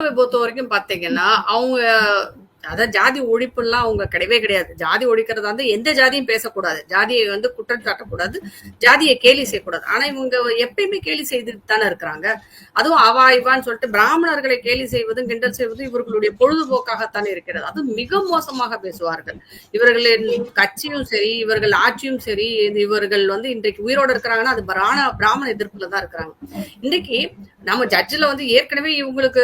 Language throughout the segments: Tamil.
பொறுத்த வரைக்கும் பாத்தீங்கன்னா அவங்க அதான் ஜாதி ஒழிப்புலாம் அவங்க கிடையவே கிடையாது. ஜாதி ஒழிக்கிறதா வந்து எந்த ஜாதியும் பேசக்கூடாது. ஜாதியை வந்து குற்றம் சாட்டக்கூடாது. ஜாதியை கேலி செய்யக்கூடாது. ஆனா இவங்க எப்பயுமே கேலி செய்துட்டு தானே இருக்கிறாங்க. அதுவும் அவா இவான்னு சொல்லிட்டு பிராமணர்களை கேலி செய்வதும் கிண்டல் செய்வதும் இவர்களுடைய பொழுதுபோக்காகத்தானே இருக்கிறது. அது மிக மோசமாக பேசுவார்கள். இவர்களின் கட்சியும் சரி இவர்கள் ஆட்சியும் சரி இது இவர்கள் வந்து இன்றைக்கு உயிரோடு இருக்கிறாங்கன்னா அது பிராண பிராமண எதிர்ப்புல தான் இருக்கிறாங்க. இன்னைக்கு நம்ம ஜட்ஜில் வந்து ஏற்கனவே இவங்களுக்கு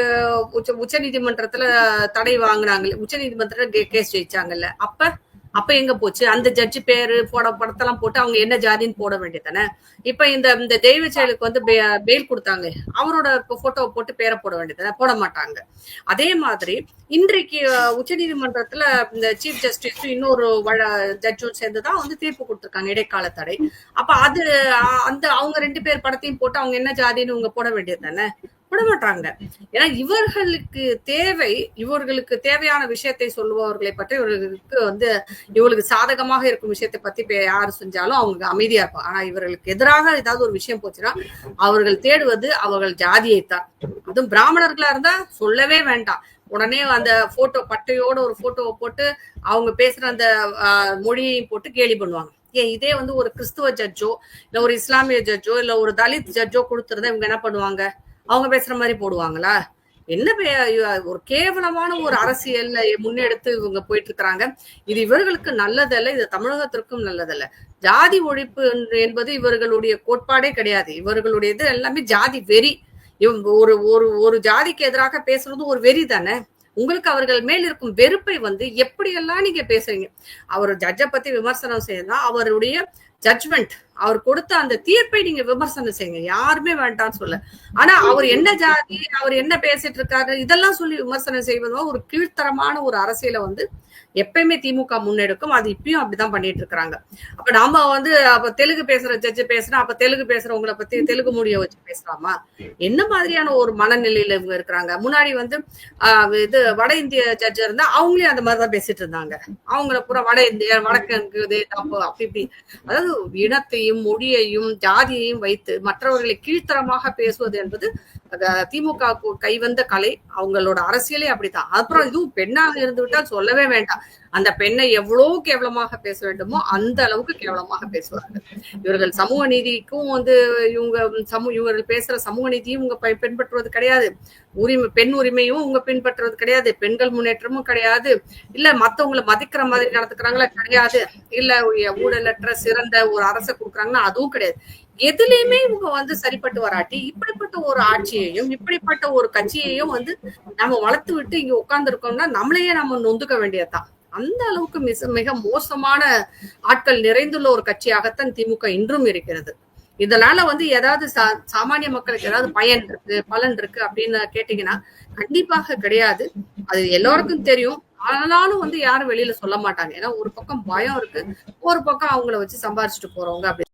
உச்ச உச்ச நீதிமன்றத்துல தடை வாங்கினாங்க உச்ச நீதிமன்றத்துல கேஸ் ஜெயிச்சாங்கல்ல. அப்ப அப்ப எங்க போச்சு? அந்த ஜட்ஜ் பேரு போட படத்தெல்லாம் போட்டு அவங்க என்ன ஜாதின்னு போட வேண்டியதானே இப்ப இந்த இந்த தெய்வ செயலுக்கு வந்து பெயில் கொடுத்தாங்க. அவரோட போட்டோவை போட்டு பேரை போட வேண்டியதானே போட மாட்டாங்க. அதே மாதிரி இன்றைக்கு உச்ச நீதிமன்றத்துல இந்த சீஃப் ஜஸ்டிஸ் இன்னொரு ஜட்ஜும் சேர்ந்துதான் வந்து தீர்ப்பு கொடுத்திருக்காங்க இடைக்கால தடை. அப்ப அது அந்த அவங்க ரெண்டு பேர் படத்தையும் போட்டு அவங்க என்ன ஜாதின்னு இவங்க போட வேண்டியது தானே விட மாட்டாங்க ஏன்னா இவர்களுக்கு தேவை இவர்களுக்கு தேவையான விஷயத்தை சொல்லுபவர்களை பற்றி இவர்களுக்கு வந்து இவர்களுக்கு சாதகமாக இருக்கும் விஷயத்தை பத்தி யார் செஞ்சாலும் அவங்க அமைதியா இருப்பாங்க ஆனா இவர்களுக்கு எதிராக ஏதாவது ஒரு விஷயம் போச்சுன்னா அவர்கள் தேடுவது அவர்கள் ஜாதியைத்தான். அதுவும் பிராமணர்களா இருந்தா சொல்லவே வேண்டாம். உடனே அந்த போட்டோ பட்டையோட ஒரு போட்டோவை போட்டு அவங்க பேசுற அந்த மொழியையும் போட்டு கேலி பண்ணுவாங்க. ஏன் இதே வந்து ஒரு கிறிஸ்துவ ஜட்ஜோ இல்ல ஒரு இஸ்லாமிய ஜட்ஜோ இல்ல ஒரு தலித் ஜட்ஜோ கொடுத்துருந்தா இவங்க என்ன பண்ணுவாங்க? அவங்க பேசுற மாதிரி போடுவாங்களா? என்ன ஒரு கேவலமான ஒரு அரசியல் முன்னெடுத்து இவங்க போயிட்டு இருக்கிறாங்க இது இவர்களுக்கு நல்லதல்ல இது தமிழகத்திற்கும் நல்லதல்ல. ஜாதி ஒழிப்பு என்பது இவர்களுடைய கோட்பாடே கிடையாது. இவர்களுடைய இது எல்லாமே ஜாதி வெறி. ஒரு ஒரு ஒரு ஜாதிக்கு எதிராக பேசுறது ஒரு வெறி தானே? உங்களுக்கு அவர்கள் மேல் இருக்கும் வெறுப்பை வந்து எப்படியெல்லாம் நீங்க பேசுறீங்க? அவர் ஜட்ஜை பத்தி விமர்சனம் செய்யலாம் அவருடைய ஜட்மெண்ட் அவர் கொடுத்த அந்த தீர்ப்பை நீங்க விமர்சனம் செய்யுங்க. யாருமே வேண்டாம்னு சொல்ல. ஆனா அவர் என்ன ஜாதி அவர் என்ன பேசிட்டு இருக்காரு இதெல்லாம் சொல்லி விமர்சனம் செய்வதோ ஒரு கீழ்த்தரமான ஒரு அரசியலை வந்து எப்பயுமே திமுக முன்னெடுக்கும். அது இப்பயும் அப்படிதான் பண்ணிட்டு இருக்காங்க அப்ப நாம வந்து அப்ப தெலுங்கு பேசுற ஜட்ஜு பேசுனா அப்ப தெலுங்கு பேசுறவங்களை பத்தி தெலுங்கு மொழிய வச்சு பேசலாமா? என்ன மாதிரியான ஒரு மனநிலையில இவங்க இருக்கிறாங்க? முன்னாடி வந்து இது வட இந்திய ஜட்ஜ் இருந்தா அவங்களே அந்த மாதிரிதான் பேசிட்டு இருந்தாங்க. அவங்கள பூரா வட இந்திய வடக்கு அப்படி இப்படி. அதாவது இனத்தையும் மொழியையும் ஜாதியையும் வைத்து மற்றவர்களை கீழ்த்தரமாக பேசுவது என்பது திமுக கைவந்த கலை அவங்களோட அரசியலே அப்படித்தான். அப்புறம் இதுவும் பெண்ணாக இருந்து விட்டால் சொல்லவே வேண்டாம். அந்த பெண்ணை எவ்வளவு கேவலமாக பேச வேண்டுமோ அந்த அளவுக்கு கேவலமாக பேசுவார்கள். இவர்கள் சமூக நீதிக்கும் வந்து இவங்க சமூக இவர்கள் பேசுற சமூக நீதியும் இவங்க பின்பற்றுவது கிடையாது. உரிமை பெண் உரிமையும் இவங்க பின்பற்றுவது கிடையாது. பெண்கள் முன்னேற்றமும் கிடையாது. இல்ல மத்தவங்களை மதிக்கிற மாதிரி நடத்துக்கிறாங்களா? கிடையாது. இல்ல ஊழலற்ற சிறந்த ஒரு அரசை கொடுக்குறாங்கன்னா அதுவும் கிடையாது. எதுலயுமே இவங்க வந்து சரிப்பட்டு வராட்டி இப்படிப்பட்ட ஒரு ஆட்சியையும் இப்படிப்பட்ட ஒரு கட்சியையும் வந்து நம்ம வளர்த்து விட்டு இங்க உட்கார்ந்து இருக்கோம்னா நம்மளையே நம்ம நொந்துக்க வேண்டியதுதான். அந்த அளவுக்கு மிக மிக மோசமான ஆட்கள் நிறைந்துள்ள ஒரு கட்சியாகத்தான் திமுக இன்றும் இருக்கிறது. இதனால வந்து ஏதாவது சாமானிய மக்களுக்கு ஏதாவது பயன் இருக்கு பலன் இருக்கு அப்படின்னு கேட்டீங்கன்னா கண்டிப்பாக கிடையாது. அது எல்லோருக்கும் தெரியும். ஆனாலும் வந்து யாரும் வெளியில சொல்ல மாட்டாங்க. ஏன்னா ஒரு பக்கம் பயம் இருக்கு. ஒரு பக்கம் அவங்கள வச்சு சம்பாரிச்சுட்டு போறவங்க அப்படி